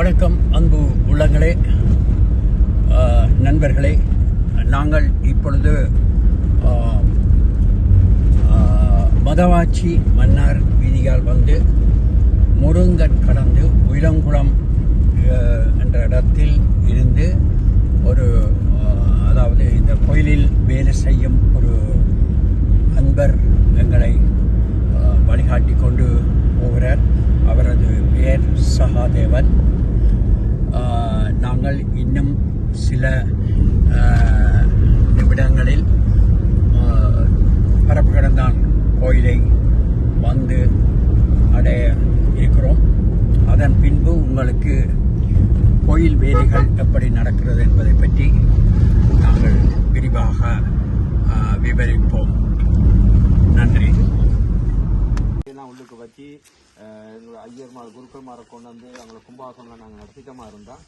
வணக்கம் அன்பு உள்ளங்களே நண்பர்களே. நாங்கள் இப்பொழுது மதவாச்சி மன்னார் வீதியால் வந்து முருங்கன் கடந்து உயிலங்குளம் என்ற இடத்தில் இருந்து ஒரு அதாவது இந்த கோயிலில் வேலை செய்யும் ஒரு அன்பர் எங்களை வழிகாட்டி கொண்டு போகிறார். அவரது பெயர் சகாதேவன். நாங்கள் இன்னும் சில நிமிடங்களில் பரப்பு கடந்தான் கோயிலை வந்து அடைய இருக்கிறோம். அதன் பின்பு உங்களுக்கு கோயில் வேலைகள் எப்படி நடக்கிறது என்பதை பற்றி நாங்கள் விரிவாக விவரிப்போம். நன்றி. எல்லாம் உள்ளுக்கு வச்சு எங்களோட ஐயர்மார் குருக்கள்மாரை கொண்டு வந்து அவங்களை கும்பாசனம் நாங்கள் நடத்திட்டமாக இருந்தால்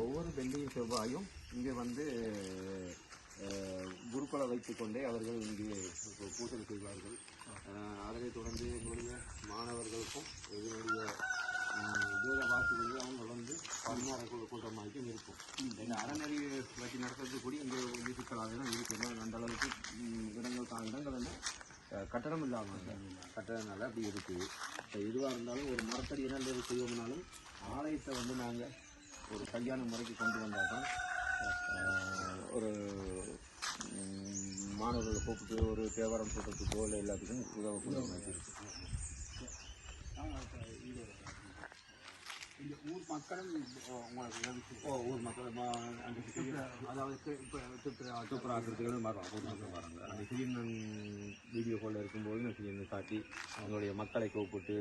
ஒவ்வொரு வெள்ளியும் செவ்வாயும் இங்கே வந்து அஹ், குருக்களை வைத்துக்கொண்டே அவர்கள் இங்கே பூசல் பூஜை செய்வார்கள். அதனைத் தொடர்ந்து எங்களுடைய மாணவர்களுக்கும் எங்களுடைய உம், வேத வாசிகள் அவங்க வந்து பதினாறு கூட்டமாக இருக்கும். இந்த அறநெறி வச்சு நடத்துறது கூட இங்கே வீட்டுக்களாக தான் இருக்குது அந்த அளவுக்கு உம், இடங்கள் இடங்கள் கட்டடம் இல்லாமல் கட்டடனால அப்படி இருக்குது இப்போ எதுவாக இருந்தாலும் ஒரு மரத்தடி என்ன செய்யணும்னாலும் ஆலயத்தை வந்து நாங்கள் ஒரு கல்யாண முறைக்கு கொண்டு வந்தால் தான் ஒரு மாணவர்களை கூப்பிட்டு ஒரு தேவாரம் சொல்கிறதுக்கோ இல்லை எல்லாத்துக்கும் உதவக்கூடிய மாதிரி இருக்குது இந்த ஊர் மக்களும் உங்களுக்கு ஊர் மக்கள் ம- அந்த சிறிய- அதாவது இப்போ சூப்பர் ஆக்கிறதுக்கு வரோம் ஊர் வராங்க அந்த சிறியன் வீடியோ காலில் இருக்கும்போது நான் காட்டி அவங்களுடைய மக்களை கூப்பிட்டு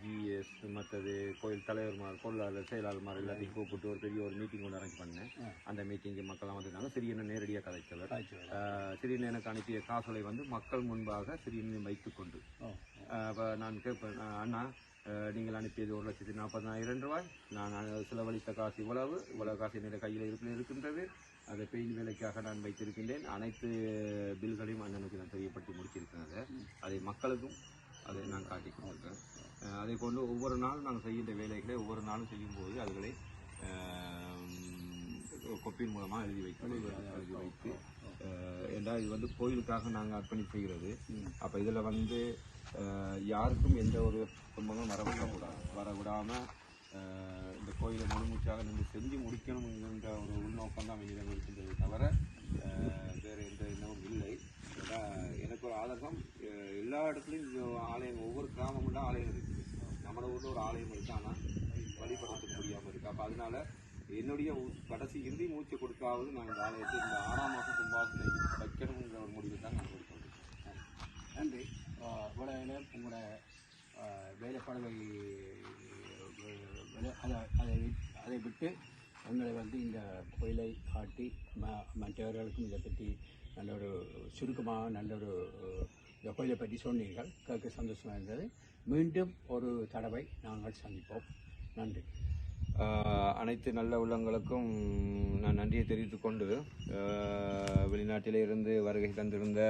ஜிஎஸ் மற்றது கோயில் தலைவர்மார் பொருளாளர் செயலாளர்மார் எல்லாத்தையும் கூப்பிட்டு ஒரு பெரிய ஒரு மீட்டிங் ஒன்று அரேஞ்ச் பண்ணேன். அந்த மீட்டிங்கு மக்கள்லாம் வந்திருந்தாங்க. சிறியனை நேரடியாக கதைத்தவர் சிறியன் எனக்கு அனுப்பிய காசோலை வந்து மக்கள் முன்பாக சிறியனை வைத்துக்கொண்டு. அப்போ நான் கேட்பேன் அண்ணா நீங்கள் அனுப்பியது ஒரு லட்சத்தி நாற்பதாயிரம் ரூபாய். நான் செலவழித்த காசு இவ்வளவு. இவ்வளவு காசு என்னுடைய கையில் இருப்பில் இருக்கின்றது. அதை பெயின் வேலைக்காக நான் வைத்திருக்கின்றேன். அனைத்து பில்களையும் அண்ணனுக்கு நான் தெரியப்படுத்தி முடிச்சிருக்கிறேன் அதை மக்களுக்கும் அதை நான் காட்டி கொண்டிருக்கேன் அதை கொண்டு ஒவ்வொரு நாளும் நாங்கள் செய்கின்ற வேலைகளை ஒவ்வொரு நாளும் செய்யும்போது அதுகளை கொப்பின் மூலமாக எழுதி வைத்து எழுதி வைத்து ஏன்னா இது வந்து கோயிலுக்காக நாங்கள் அர்ப்பணி செய்கிறது. அப்போ இதில் வந்து யாருக்கும் எந்த ஒரு துன்பங்களும் வரவிடக்கூடாது வரவிடாமல் இந்த கோயிலை முழுமூச்சாக நின்று செஞ்சு முடிக்கணும் ஒரு உள்நோக்கம் தான் என்னிடம் இருக்கின்றது தவிர வேறு எந்த எண்ணமும் இல்லை. ஏன்னா எனக்கு ஒரு ஆதர்சம் எல்லா இடத்துலையும் ஆலயம் ஒவ்வொரு கிராமமும் தான் ஆலயம் இருக்குது. நம்மளை ஊரில் ஒரு ஆலயம் இருக்கு ஆனால் வழிபடுறதுக்கு முடியாமல் இருக்குது அப்போ அதனால என்னுடைய கடைசி இறுதி மூச்சு கொடுத்தாவது நான் இந்த ஆலயத்தை இந்த ஆறாம் மாதம் கும்பாசனை வைக்கணுங்கிற ஒரு முடிவு தான் நான் கொடுத்தேன் நன்றி. ஆஹ் இவ்வளவு நேரம் உங்களோட வேலைப்பாடுகளை அதை அதை அதை விட்டு எங்களை வந்து இந்த கோயிலை காட்டி ம மற்றவர்களுக்கும் இதை பற்றி நல்ல ஒரு சுருக்கமாக நல்ல ஒரு இந்த கோயிலை பற்றி சொன்னீர்கள். கேட்க சந்தோஷமாக இருந்தது. மீண்டும் ஒரு தடவை நாங்கள் சந்திப்போம். நன்றி. அனைத்து நல்ல உள்ளங்களுக்கும் நான் நன்றியை தெரிவித்துக் கொண்டு வெளிநாட்டிலே இருந்து வருகை தந்திருந்த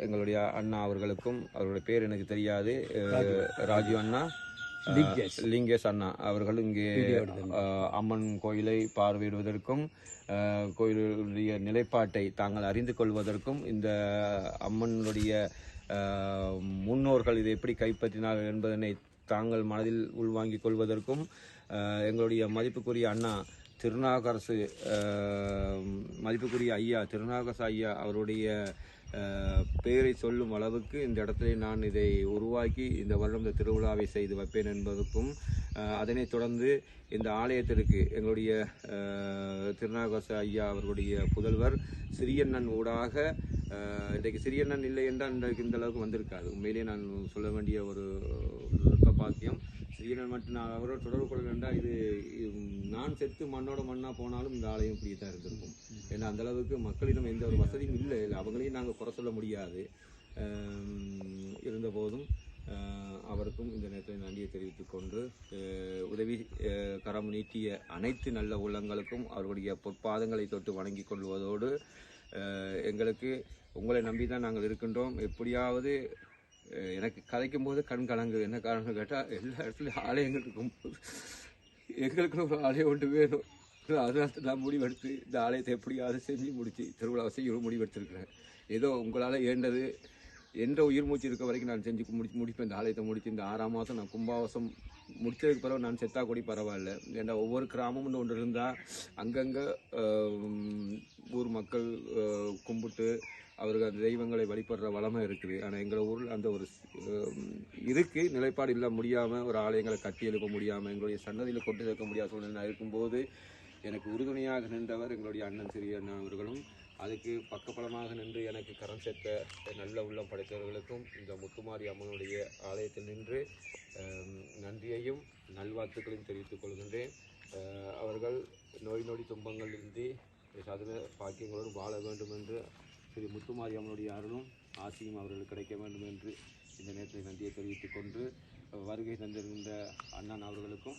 எங்களுடைய அண்ணா அவர்களுக்கும் அவருடைய பேர் எனக்கு தெரியாது ஆஹ் ராஜு அண்ணா லிங்கேஷ். அண்ணா அவர்கள் இங்கே அம்மன் கோயிலை பார்வையிடுவதற்கும் கோயிலுடைய நிலைப்பாட்டை தாங்கள் அறிந்து கொள்வதற்கும் இந்த அம்மனுடைய முன்னோர்கள் இதை எப்படி கைப்பற்றினார்கள் என்பதனை தாங்கள் மனதில் உள்வாங்கிக் கொள்வதற்கும் எங்களுடைய மதிப்புக்குரிய அண்ணா திருநாகரசு மதிப்புக்குரிய ஐயா திருநாகரசு ஐயா அவருடைய பெயரை சொல்லும் அளவுக்கு இந்த இடத்துல நான் இதை உருவாக்கி இந்த வருடம் இந்த திருவிழாவை செய்து வைப்பேன் என்பதற்கும் அதனைத் தொடர்ந்து இந்த ஆலயத்திற்கு எங்களுடைய திருநாகரச ஐயா அவர்களுடைய புதல்வர் சிறியண்ணன் ஊடாக இன்றைக்கு சிறியண்ணன் இல்லை என்றால் இன்றைக்கு இந்த அளவுக்கு வந்திருக்காது. உண்மையிலேயே நான் சொல்ல வேண்டிய ஒரு நுட்ப பாக்கியம். ஸ்ரீரன் மட்டும் நான் அவரோட தொடர்பு கொள்ள வேண்டாம். இது நான் செத்து மண்ணோட மண்ணாக போனாலும் இந்த ஆலயம் இப்படி தான் இருந்திருக்கும். ஏன்னா அந்த அளவுக்கு மக்களிடம் எந்த ஒரு வசதியும் இல்லை. இல்லை அவங்களையும் நாங்கள் குறை சொல்ல முடியாது. இருந்தபோதும் அவருக்கும் இந்த நேரத்தில் நன்றியை தெரிவித்துக் கொண்டு உதவி கரம் நீட்டிய அனைத்து நல்ல உள்ளங்களுக்கும் அவர்களுடைய பொற்பாதங்களை தொட்டு வணங்கிக் கொள்வதோடு எங்களுக்கு உங்களை நம்பி தான் நாங்கள் இருக்கின்றோம். எப்படியாவது எனக்கு கதைக்கும் போது கண் கலங்கு என்ன காரணம் கேட்டால் எல்லா இடத்துலையும் ஆலயங்கள் இருக்கும்போது எங்களுக்குன்னு ஒரு ஆலயம் ஒன்று வேணும். அதனால நான் முடிவெடுத்து இந்த ஆலயத்தை எப்படியாவது செஞ்சு முடித்து திருவிழாவை செய்யணும் முடிவெடுத்திருக்கிறேன். ஏதோ உங்களால் ஏண்டது எந்த உயிர் மூச்சு இருக்க வரைக்கும் நான் செஞ்சு முடிச்சு முடிப்பேன். இந்த ஆலயத்தை முடிச்சு இந்த ஆறாம் மாதம் நான் கும்பாவாசம் முடித்ததுக்கு பிறகு நான் செத்தா கூட பரவாயில்ல. ஏன்னா ஒவ்வொரு கிராமம்னு ஒன்று இருந்தால் அங்கங்கே ஊர் மக்கள் கும்பிட்டு அவர்கள் அந்த தெய்வங்களை வழிபடுற வளமை இருக்குது. ஆனால் எங்கள் ஊரில் அந்த ஒரு இதுக்கு நிலைப்பாடு இல்லை முடியாமல் ஒரு ஆலயங்களை கட்டி எழுப்ப முடியாமல் எங்களுடைய சன்னதியில் கொண்டு சேர்க்க முடியாத சூழ்நிலை இருக்கும்போது எனக்கு உறுதுணையாக நின்றவர் எங்களுடைய அண்ணன் சிறிய அண்ணா அவர்களும் அதுக்கு பக்கபலமாக நின்று எனக்கு கரம் சேர்த்த நல்ல உள்ளம் படைத்தவர்களுக்கும் இந்த முத்துமாரி அம்மனுடைய ஆலயத்தில் நின்று நன்றியையும் நல்வாழ்த்துக்களையும் தெரிவித்துக் கொள்கின்றேன். அவர்கள் நோய் நொடி துன்பங்களிலிருந்து சதுர பாக்கியங்களோடு வாழ வேண்டும் என்று ஸ்ரீ முத்துமாரி அம்மனுடைய அருளும் ஆசியும் அவர்களுக்கு கிடைக்க வேண்டும் என்று இந்த நேரத்தில் நன்றியை தெரிவித்துக் கொண்டு வருகை தந்திருக்கின்ற அண்ணன் அவர்களுக்கும்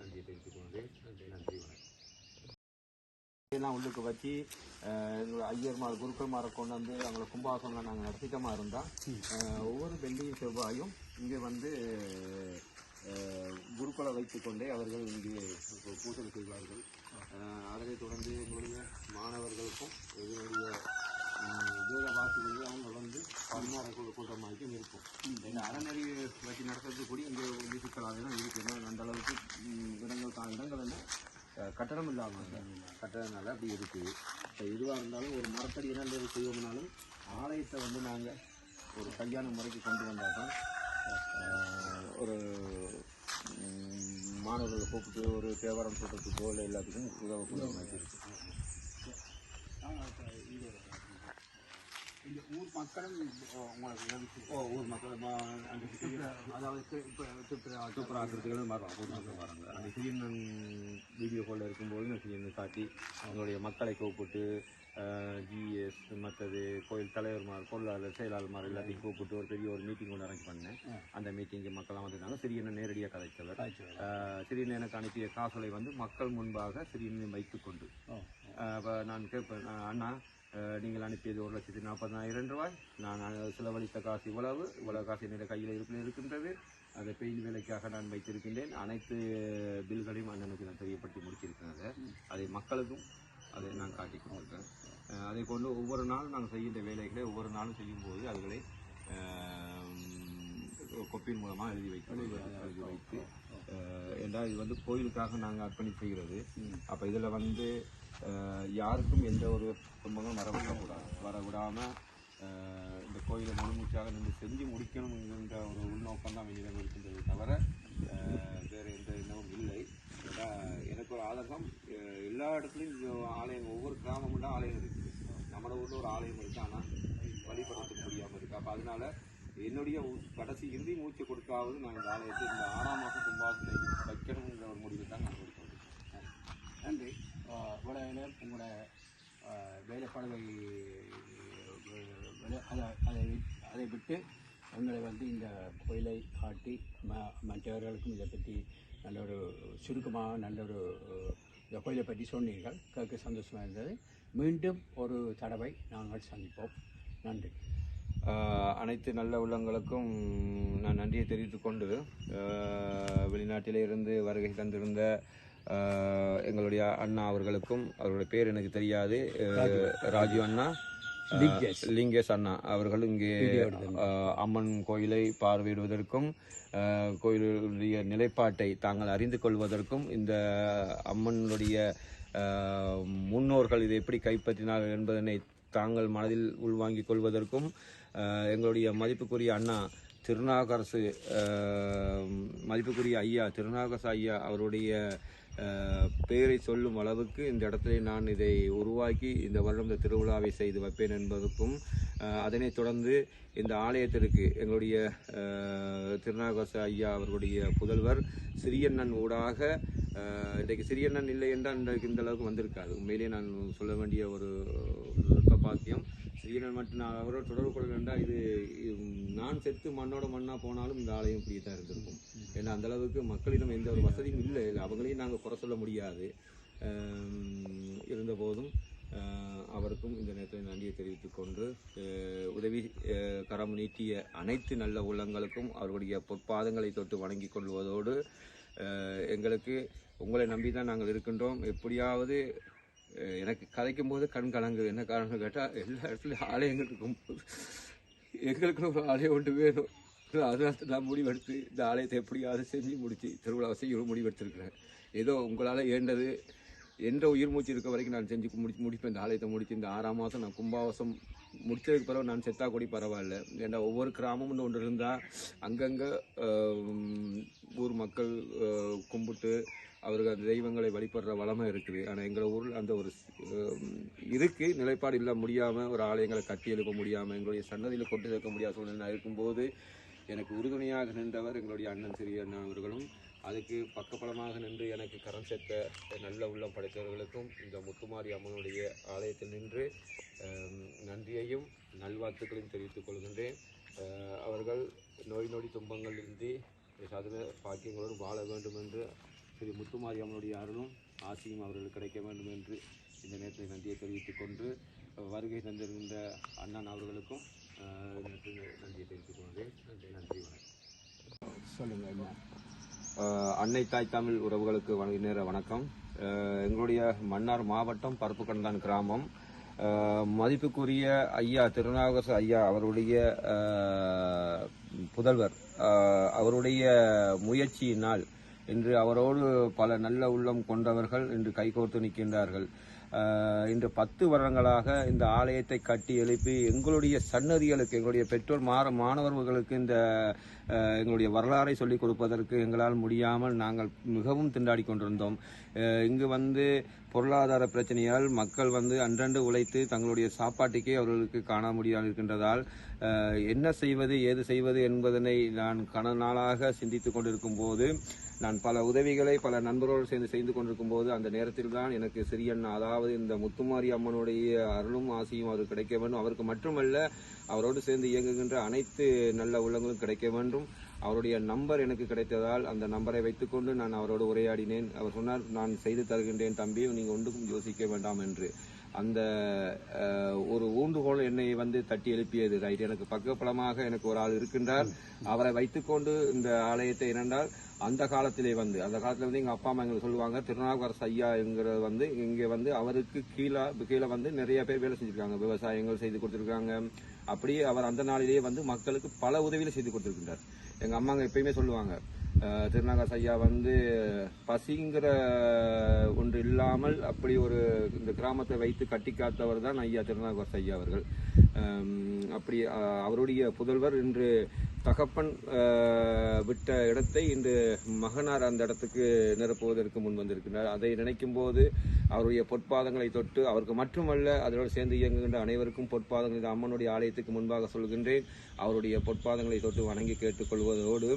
நன்றியை தெரிவித்துக் கொள்கிறேன். நன்றி வணக்கம். எல்லாம் உள்ளுக்கு வச்சு ஐயர்மார் குருக்கள்மாரை கொண்டு வந்து அவங்கள கும்பாசனம் நாங்கள் நடத்திட்டமா இருந்தால் ஒவ்வொரு வெள்ளியும் செவ்வாயும் இங்கே வந்து குருக்களை வைத்துக்கொண்டே அவர்கள் இங்கே பூசல் செய்வார்கள். அதனைத் தொடர்ந்து எங்களுடைய மாணவர்களுக்கும் எங்களுடைய உம், வேத வாசிகள் அவங்க வந்து பதினாறு கூட்டமாகி இருக்கும். இந்த அறநெறி வச்சு நடத்துறது கூட இங்கே வந்து சிக்கலாக தான் ஏன்னா அந்த அளவுக்கு இடங்கள் தான் இடங்கள் வந்து கட்டணம் இல்லாமல் கட்டணனால அப்படி இருக்குது இப்போ எதுவாக இருந்தாலும் ஒரு மரத்தடி இரண்டு செய்வோம்னாலும் ஆலயத்தை வந்து நாங்கள் ஒரு கல்யாண முறைக்கு கொண்டு வந்தால் தான் ஒரு மாணவர்களை கூப்பிட்டு ஒரு தேவாரம் சொல்கிறதுக்கோ இல்லை எல்லாத்துக்கும் உதவக்கூடிய இருக்கு. இந்த ஊர் மக்களும் உங்களுக்கு ஓ ஊர் மக்கள் அங்கே அதாவது சூப்பராக ஆக்கிறதுக்கு வரோம் ஊர் மக்கள் வராங்க அந்த சீனன் வீடியோ காலில் இருக்கும்போது நான் சீனன் காட்டி அவங்களுடைய மக்களை கூப்பிட்டு ஜிஎஸ் மற்றது கோயில் தலைவர்மார் பொருளாளர் செயலாளர்மார் எல்லாத்தையும் கூப்பிட்டு ஒரு பெரிய ஒரு மீட்டிங் ஒன்று அரேஞ்ச் பண்ணேன். அந்த மீட்டிங்கு மக்கள்லாம் வந்திருந்தாங்க. சிறியண்ணன் நேரடியாக கதைத்தவர் சிறியண்ணன் எனக்கு அனுப்பிய காசோலை வந்து மக்கள் முன்பாக சிறியண்ணை வைத்துக்கொண்டு. அப்போ நான் கேட்பேன் அண்ணா நீங்கள் அனுப்பியது ஒரு லட்சத்தி நாற்பதாயிரம் ரூபாய். நான் செலவழித்த காசு இவ்வளவு. இவ்வளவு காசு என்னுடைய கையில் இருப்பில் இருக்கின்றது. அதை பெயில் வேலைக்காக நான் வைத்திருக்கின்றேன். அனைத்து பில்களையும் அண்ணனுக்கு நான் தெரியப்படுத்தி முடிச்சிருக்கிறேன் அதை மக்களுக்கும் அதை நான் காட்டிக் கொண்டிருக்கேன் அதை கொண்டு ஒவ்வொரு நாளும் நாங்கள் செய்கின்ற வேலைகளை ஒவ்வொரு நாளும் செய்யும்போது அதுகளை கொப்பின் மூலமாக எழுதி வைத்து எழுதி வைத்து ஆஹ், என்றால் இது வந்து கோயிலுக்காக நாங்கள் அர்ப்பணி செய்கிறது. அப்போ இதில் வந்து யாருக்கும் எந்த ஒரு துன்பங்களும் வர விடக்கூடாது வர விடாமல் இந்த கோயிலை முழுமூச்சாக நின்று செஞ்சு முடிக்கணுங்கிற ஒரு உள்நோக்கம் தான் என்னிடம் இருக்கின்றது தவிர ஆஹ், வேறு எந்த எண்ணமும் இல்லை ஏன்னா எனக்கு ஒரு ஆதர்சம். எல்லா இடத்துலையும் ஆலயம் ஒவ்வொரு கிராமமும் தான் ஆலயம் இருக்குது நம்ம ஊரில் ஒரு ஆலயம் இருக்குது ஆனால் வழிபடுறதுக்கு முடியாமல் இருக்குது அப்போ அதனால என்னுடைய உ- கடைசி இறுதி மூச்சு கொடுக்காவது நான் இந்த ஆலயத்தை இந்த ஆறாம் மாதம் கும்பாசனை வைக்கணுங்கிற ஒரு முடிவு தான் நான் எடுத்தேன் நன்றி. ஆஹ் நேரம் உங்களோட வேலைப்பாடுகளை அதை அதை அதை விட்டு எங்களை வந்து இந்த கோயிலை காட்டி ம மற்றவர்களுக்கும் இதை பற்றி நல்ல ஒரு சுருக்கமாக நல்ல ஒரு இந்த கோயிலை பற்றி சொன்னீர்கள் கேட்க சந்தோஷமாக இருந்தது. மீண்டும் ஒரு தடவை நாங்கள் சந்திப்போம். நன்றி. அனைத்து நல்ல உள்ளங்களுக்கும் நான் நன்றியை தெரிவித்துக் கொண்டு வெளிநாட்டிலே இருந்து வருகை தந்திருந்த எங்களுடைய அண்ணா அவர்களுக்கும் அவருடைய பேர் எனக்கு தெரியாது ஆஹ் ராஜு அண்ணா. லிங்கேஷ். அண்ணா அவர்கள் இங்கே அம்மன் கோயிலை பார்வையிடுவதற்கும் கோயிலுடைய நிலைப்பாட்டை தாங்கள் அறிந்து கொள்வதற்கும் இந்த அம்மனுடைய முன்னோர்கள் இதை எப்படி கைப்பற்றினார்கள் என்பதனை தாங்கள் மனதில் உள்வாங்கிக் கொள்வதற்கும் எங்களுடைய மதிப்புக்குரிய அண்ணா திருநாகரசு மதிப்புக்குரிய ஐயா திருநாகரசு ஐயா அவருடைய பெயரை சொல்லும் அளவுக்கு இந்த இடத்துல நான் இதை உருவாக்கி இந்த வருடம் இந்த திருவிழாவை செய்து வைப்பேன் என்பதற்கும் அதனைத் தொடர்ந்து இந்த ஆலயத்திற்கு எங்களுடைய திருநாகச ஐயா அவர்களுடைய புதல்வர் சிறியண்ணன் ஊடாக இன்றைக்கு சிறியண்ணன் இல்லை என்றால் இன்றைக்கு இந்த அளவுக்கு வந்திருக்காது. உண்மையிலேயே நான் சொல்ல வேண்டிய ஒரு பாக்கியம். ஸ்ரீரன் மட்டும் நான் அவரோட தொடர்பு கொள்ள வேண்டாம் இது நான் செத்து மண்ணோட மண்ணா போனாலும் இந்த ஆலயம் இப்படி தான் இருந்திருக்கும். ஏன்னா அந்த அளவுக்கு மக்களிடம் எந்த ஒரு வசதியும் இல்லை. அவங்களையும் நாங்கள் குறை சொல்ல முடியாது. இருந்தபோதும் அவருக்கும் இந்த நேரத்தில் நன்றியை தெரிவித்துக் கொண்டு உதவி கரம் நீட்டிய அனைத்து நல்ல உள்ளங்களுக்கும் அவருடைய பொற்பாதங்களை தொட்டு வணங்கிக் கொள்வதோடு எங்களுக்கு உங்களை நம்பி தான் நாங்கள் இருக்கின்றோம். எப்படியாவது எனக்கு கதைக்கும் போது கண் கலங்குது. என்ன காரணம் கேட்டால் எல்லா இடத்துலையும் ஆலயங்கள் இருக்கும்போது எங்களுக்கு ஒரு ஆலயம் ஒன்று வேணும். அதனால நான் முடிவெடுத்து இந்த ஆலயத்தை எப்படியாவது செஞ்சு முடித்து திருவிழாவை செய்ய முடிவெடுத்திருக்கிறேன் ஏதோ உங்களால் ஏண்டது? என்ற உயிர் மூச்சு இருக்க வரைக்கும் நான் செஞ்சு முடிச்சு முடிப்பேன். இந்த ஆலயத்தை முடித்து இந்த ஆறாம் மாதம் நான் கும்பாவாசம் முடித்ததுக்கு பிறகு நான் செத்தா கூடி பரவாயில்ல. ஏன்னா ஒவ்வொரு கிராமம்னு ஒன்று இருந்தால் அங்கங்கே ஊர் மக்கள் கும்பிட்டு அவருக்கு அந்த தெய்வங்களை வழிபடுற வளமை இருக்குது. ஆனால் எங்கள் ஊரில் அந்த ஒரு இதுக்கு நிலைப்பாடு இல்லை. முடியாமல் ஒரு ஆலயங்களை கட்டி எழுப்ப முடியாமல் எங்களுடைய சன்னதியில் கொண்டு சேர்க்க முடியாத சூழ்நிலை இருக்கும்போது எனக்கு உறுதுணையாக நின்றவர் எங்களுடைய அண்ணன் சிறிய அண்ணா அவர்களும் அதுக்கு பக்கபலமாக நின்று எனக்கு கரம் சேர்த்த நல்ல உள்ளம் படைத்தவர்களுக்கும் இந்த முத்துமாரி அம்மனுடைய ஆலயத்தில் நின்று நன்றியையும் நல்வாழ்த்துக்களையும் தெரிவித்துக் கொள்கின்றேன். அவர்கள் நோய் நொடி துன்பங்கள் துன்பங்களிலிருந்து சதுர பாக்கியங்களோடு வாழ வேண்டும் என்று ஸ்ரீ முத்துமாரி அம்மனுடைய அருளும் ஆசியும் அவர்களுக்கு கிடைக்க வேண்டும் என்று இந்த நேரத்தில் நன்றியை தெரிவித்துக் கொண்டு வருகை தந்திருக்கின்ற அண்ணன் அவர்களுக்கும் நன்றியை தெரிவித்துக் கொள்கிறேன் நன்றி வணக்கம். சொல்லுங்க ஐயா அஹ் அன்னை தாய் தமிழ் உறவுகளுக்கு நேர வணக்கம். எங்களுடைய மன்னார் மாவட்டம் பருப்புக்கண்டான் கிராமம். மதிப்புக்குரிய ஐயா திருநாவுக்கரசு ஐயா அவருடைய புதல்வர் அவருடைய முயற்சியினால் இன்று அவரோடு பல நல்ல உள்ளம் கொண்டவர்கள் இன்று கைகோர்த்து நிற்கின்றார்கள். இன்று பத்து வருடங்களாக இந்த ஆலயத்தை கட்டி எழுப்பி எங்களுடைய சன்னதிகளுக்கு எங்களுடைய பெற்றோர் மாற மாணவர்களுக்கு இந்த எங்களுடைய வரலாறை சொல்லிக் கொடுப்பதற்கு எங்களால் முடியாமல் நாங்கள் மிகவும் திண்டாடி கொண்டிருந்தோம். இங்கு வந்து பொருளாதார பிரச்சனையால் மக்கள் வந்து அன்றண்டு உழைத்து தங்களுடைய சாப்பாட்டுக்கே அவர்களுக்கு காண முடியாமல் இருக்கின்றதால் என்ன செய்வது ஏது செய்வது என்பதனை நான் கன நாளாக சிந்தித்துக் கொண்டிருக்கும் போது நான் பல உதவிகளை பல நண்பரோடு சேர்ந்து செய்து கொண்டிருக்கும் போது அந்த நேரத்தில் தான் எனக்கு சிறியண்ணா அதாவது இந்த முத்துமாரி அம்மனுடைய அருளும் ஆசையும் அவருக்கு கிடைக்க வேண்டும். அவருக்கு மட்டுமல்ல அவரோடு சேர்ந்து இயங்குகின்ற அனைத்து நல்ல உள்ளங்களும் கிடைக்க வேண்டும். அவருடைய நம்பர் எனக்கு கிடைத்ததால் அந்த நம்பரை வைத்துக்கொண்டு நான் அவரோடு உரையாடினேன். அவர் சொன்னார் நான் செய்து தருகின்றேன் தம்பி நீங்கள் ஒன்றுக்கும் யோசிக்க வேண்டாம் என்று. அந்த ஒரு ஊண்டுகோல் என்னை வந்து தட்டி எழுப்பியது. ரைட் எனக்கு பக்கபலமாக எனக்கு ஒரு ஆள் இருக்கின்றார். அவரை வைத்துக்கொண்டு இந்த ஆலயத்தை இரண்டால் அந்த காலத்திலே வந்து அந்த காலத்துல வந்து எங்க அப்பா அம்மா எங்களுக்கு சொல்லுவாங்க திருநாவுக்கரசு ஐயாங்கிறது வந்து இங்க வந்து அவருக்கு கீழே கீழே வந்து நிறைய பேர் வேலை செஞ்சிருக்காங்க. விவசாயங்கள் செய்து கொடுத்திருக்காங்க. அப்படியே அவர் அந்த நாளிலேயே வந்து மக்களுக்கு பல உதவிகளை செய்து கொடுத்திருக்கின்றார். எங்க அம்மாங்க எப்பயுமே சொல்லுவாங்க திருநாகர் ஐயா வந்து பசிங்கிற ஒன்று இல்லாமல் அப்படி ஒரு இந்த கிராமத்தை வைத்து கட்டி காத்தவர் தான் ஐயா திருநாகர் ஐயா அவர்கள். அப்படி அவருடைய புதல்வர் இன்று தகப்பன் விட்ட இடத்தை இன்று மகனார் அந்த இடத்துக்கு நிரப்புவதற்கு முன் வந்திருக்கிறார். அதை நினைக்கும் போது அவருடைய பொற்பாதங்களை தொட்டு அவருக்கு மட்டுமல்ல அதனோடு சேர்ந்து இயங்குகின்ற அனைவருக்கும் பொற்பாதங்கள் இந்த அம்மனுடைய ஆலயத்துக்கு முன்பாக சொல்கின்றேன். அவருடைய பொற்பாதங்களை தொட்டு வணங்கி கேட்டுக்கொள்வதோடு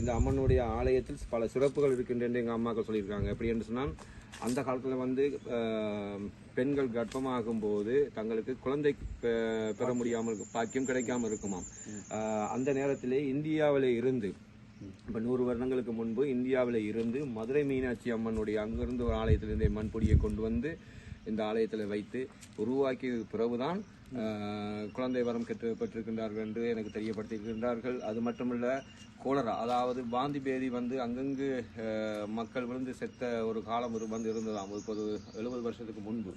இந்த அம்மனுடைய ஆலயத்தில் பல சிறப்புகள் இருக்கின்றன எங்கள் அம்மாக்கள் சொல்லியிருக்காங்க. எப்படி என்று சொன்னால் அந்த காலத்தில் வந்து பெண்கள் கர்ப்பமாகும் போது தங்களுக்கு குழந்தை பெற முடியாமல் பாக்கியம் கிடைக்காம இருக்குமாம். அந்த நேரத்திலே இந்தியாவிலே இருந்து இப்போ நூறு வருடங்களுக்கு முன்பு இந்தியாவில் இருந்து மதுரை மீனாட்சி அம்மனுடைய அங்கிருந்து ஒரு ஆலயத்திலிருந்து மண்பொடியை கொண்டு வந்து இந்த ஆலயத்தில் வைத்து உருவாக்கிய பிறகுதான் குழந்தை வரம் கெட்டு பெற்றிருக்கின்றார்கள் என்று எனக்கு தெரியப்படுத்தியிருக்கின்றார்கள். அது மட்டுமல்ல கோலரா அதாவது பாந்தி பேதி வந்து அங்கங்கு மக்கள் விழுந்து செத்த ஒரு காலம் ஒரு வந்து இருந்ததாம். முப்பது எழுபது வருஷத்துக்கு முன்பு.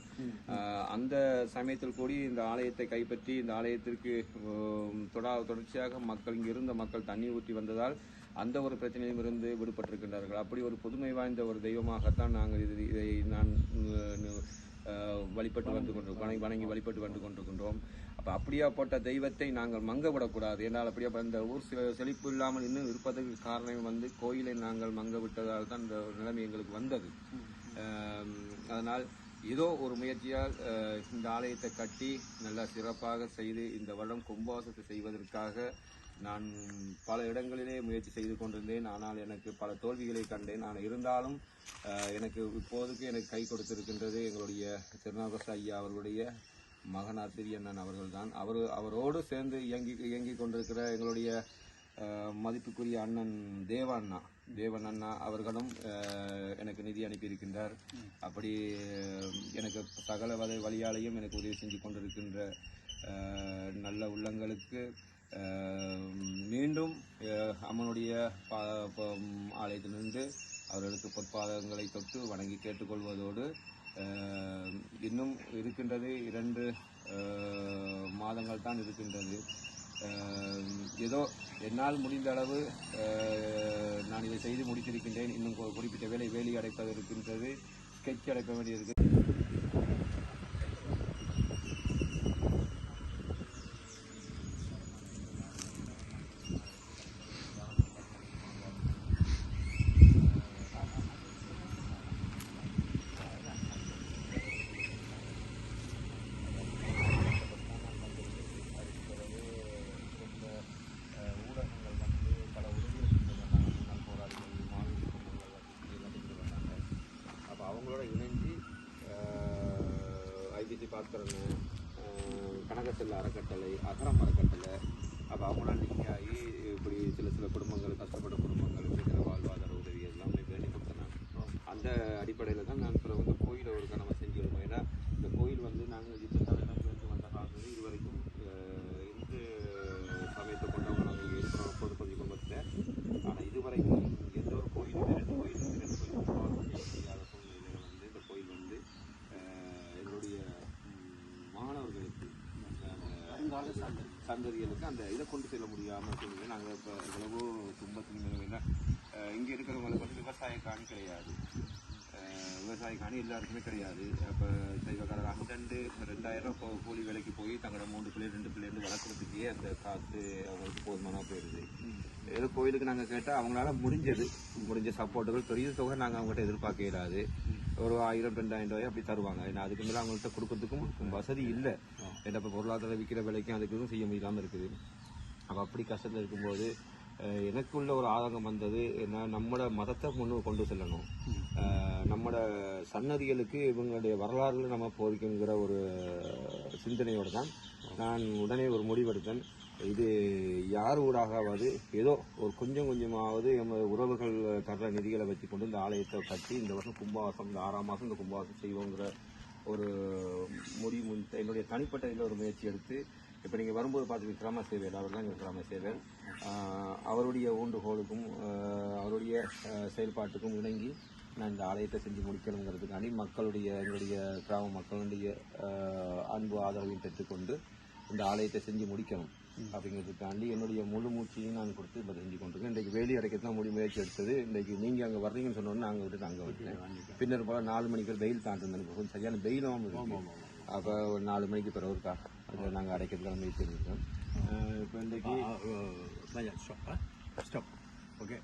அந்த சமயத்தில் கூடி இந்த ஆலயத்தை கைப்பற்றி இந்த ஆலயத்திற்கு தொடா தொடர்ச்சியாக மக்கள் இங்கே இருந்த மக்கள் தண்ணி ஊற்றி வந்ததால் அந்த ஒரு பிரச்சனையிலும் இருந்து விடுபட்டிருக்கின்றார்கள். அப்படி ஒரு புதுமை வாய்ந்த ஒரு தெய்வமாகத்தான் நாங்கள் இது இதை வழிபட்டு வந்து கொண்டிருக்கோம் வணங்கி வழிபட்டு வந்து கொண்டிருக்கின்றோம். அப்ப அப்படியாப்பட்ட தெய்வத்தை நாங்கள் மங்க விடக்கூடாது ஏன்னால் அப்படியே இந்த ஊர் சில செழிப்பு இல்லாமல் இன்னும் இருப்பதற்கு காரணம் வந்து கோயிலை நாங்கள் மங்க விட்டதால் தான் இந்த நிலைமை எங்களுக்கு வந்தது. அதனால் ஏதோ ஒரு முயற்சியால் இந்த ஆலயத்தை கட்டி நல்லா சிறப்பாக செய்து இந்த வருடம் கும்பாசத்தை செய்வதற்காக நான் பல இடங்களிலே முயற்சி செய்து கொண்டிருந்தேன். ஆனால் எனக்கு பல தோல்விகளை கண்டேன். நான் இருந்தாலும் எனக்கு இப்போதைக்கு எனக்கு கை கொடுத்திருக்கின்றது எங்களுடைய திருநாகச ஐயா அவர்களுடைய மகனார் சிறியண்ணன் அவர்கள்தான். அவர் அவரோடு சேர்ந்து இயங்கி இயங்கி கொண்டிருக்கிற எங்களுடைய மதிப்புக்குரிய அண்ணன் தேவண்ணா அண்ணா தேவன் அண்ணா அவர்களும் எனக்கு நிதி அனுப்பியிருக்கின்றார். அப்படி எனக்கு சகல வகை வழியாலையும் எனக்கு உதவி செஞ்சு கொண்டிருக்கின்ற நல்ல உள்ளங்களுக்கு மீண்டும் அம்மனுடைய ஆலயத்திலிருந்து அவர்களுக்கு பொற்பாதங்களை தொட்டு வணங்கி கேட்டுக்கொள்வதோடு இன்னும் இருக்கின்றது இரண்டு மாதங்கள் தான் இருக்கின்றது. ஏதோ என்னால் முடிந்த அளவு நான் இதை செய்து முடித்திருக்கின்றேன். இன்னும் குறிப்பிட்ட வேலை வேலி அடைப்பது இருக்கின்றது. ஸ்கெட்ச் அடைக்க வேண்டியிருக்கு பாஸ்கரன் கனகசெல்ல அறக்கட்டளை அகரம் அறக்கட்டளை அப்போ அவங்களாம் லிங்க் ஆகி இப்படி சில சில குடும்பங்கள் கஷ்டப்பட்ட குடும்பங்களுக்கு சில வாழ்வாதார உதவி எல்லாமே வேண்டி கொடுத்தனாங்க அந்த அடிப்படையில் தான் நான் பிறகு இந்த கோயிலை ஒரு கனவை செஞ்சிருக்கோம் ஏன்னா இந்த கோயில் வந்து நாங்கள் யுத்தத்தாலிருந்து வந்த காலத்துல இது வரைக்கும் அஹ், இந்து சமயத்தை கொண்டவங்க நாங்கள் இருக்கிறோம் பொதுப்பதி குடும்பத்தில் ஆனால் இதுவரைக்கும் எந்த ஒரு கோயிலும் ரெண்டு கோயில் இருக்கு, ரெண்டு கோயில் கும்பாபிஷேகம் செய்ய முடியாத சூழ்நிலையில் வந்து இந்த கோயில் வந்து அஹ், எங்களுடைய ம், மாணவர்களுக்கு அஹ், சந்ததிகளுக்கு அந்த இதை கொண்டு செல்ல முடியாமல் சூழ்நிலை நாங்கள் இப்போ எவ்வளவோ துன்பத்தின் நிலைமையில் இங்கே இருக்கிறவங்களுக்கு வந்து விவசாய காணி கிடையாது. அஹ், விவசாய காணி எல்லாருக்குமே கிடையாது. அப்போ சைவக்காரர் அங்கண்டு ரெண்டாயிரம் ரூபாய் கூலி வேலைக்கு போய் தங்களோட மூணு பிள்ளை ரெண்டு பிள்ளைன்னு வளர்க்குறதுக்கே அந்த காசு அவங்களுக்கு போதுமானா போயிடுது ஏதோ கோயிலுக்கு நாங்கள் கேட்டால் அவங்களால முடிஞ்சது. முடிஞ்ச சப்போர்ட்டுகள் பெரிய தொகை நாங்கள் அவங்ககிட்ட எதிர்பார்க்க இயலாது ஒரு ஆயிரம் ரெண்டாயிரம் ரூபாய் அப்படி தருவாங்க. ஏன்னா அதுக்கு மேலே அவங்கள்ட்ட கொடுக்கறதுக்கும் வசதி இல்லை. ஏன்னா இப்போ பொருளாதார விற்கிற விலைக்கும் அதுக்கு எதுவும் செய்ய முடியாமல் இருக்குது. அப்போ அப்படி கஷ்டத்தில் இருக்கும்போது எனக்குள்ள ஒரு ஆதங்கம் வந்தது என்ன நம்மளோட மதத்தை முன்னு கொண்டு செல்லணும். நம்மளோட சன்னதிகளுக்கு இவங்களுடைய வரலாறுல நம்ம போதிக்குங்கிற ஒரு சிந்தனையோடு தான் நான் உடனே ஒரு முடிவெடுத்தேன். இது யார் ஊடாகாவது ஏதோ ஒரு கொஞ்சம் கொஞ்சமாவது எமது உறவுகள் தர்ற நிதிகளை வச்சு கொண்டு இந்த ஆலயத்தை கட்டி இந்த வருஷம் கும்பாவாசம் இந்த ஆறாம் மாதம் இந்த கும்பாவாசம் செய்வோங்கிற ஒரு முடிவு முன் என்னுடைய தனிப்பட்ட இதில் ஒரு முயற்சி எடுத்து இப்போ நீங்கள் வரும்போது பார்த்து கிராம சேவையர் அவர் தான் கிராம சேவை அவருடைய ஊண்டுகோலுக்கும் அவருடைய செயல்பாட்டுக்கும் இணங்கி நான் இந்த ஆலயத்தை செஞ்சு முடிக்கணுங்கிறதுக்காண்டி மக்களுடைய எங்களுடைய கிராம மக்களுடைய அன்பு ஆதரவையும் பெற்றுக்கொண்டு இந்த ஆலயத்தை செஞ்சு முடிக்கணும். அப்படிங்கிறதுக்காண்டி என்னுடைய முழு மூச்சையும் நான் கொடுத்து இப்போ செஞ்சு கொண்டிருக்கேன் இன்றைக்கு வேலி அடைக்கிறது தான் முடி முயற்சி எடுத்தது இன்றைக்கு நீங்கள் அங்கே வர்றீங்கன்னு சொன்னோன்னே அங்கே விட்டு அங்கே விட்டேன் பின்னர் போல நாலு மணிக்கு வெயில் தாண்டிருந்தேன் சரியான வெயிலும் அப்போ ஒரு நாலு மணிக்கு பிறகு இருக்கா அதை நாங்கள் அடைக்கிறதுக்கான முயற்சி எடுக்கிறோம் இப்போ இன்றைக்கு ஸ்டாப் ஸ்டாப் ஓகே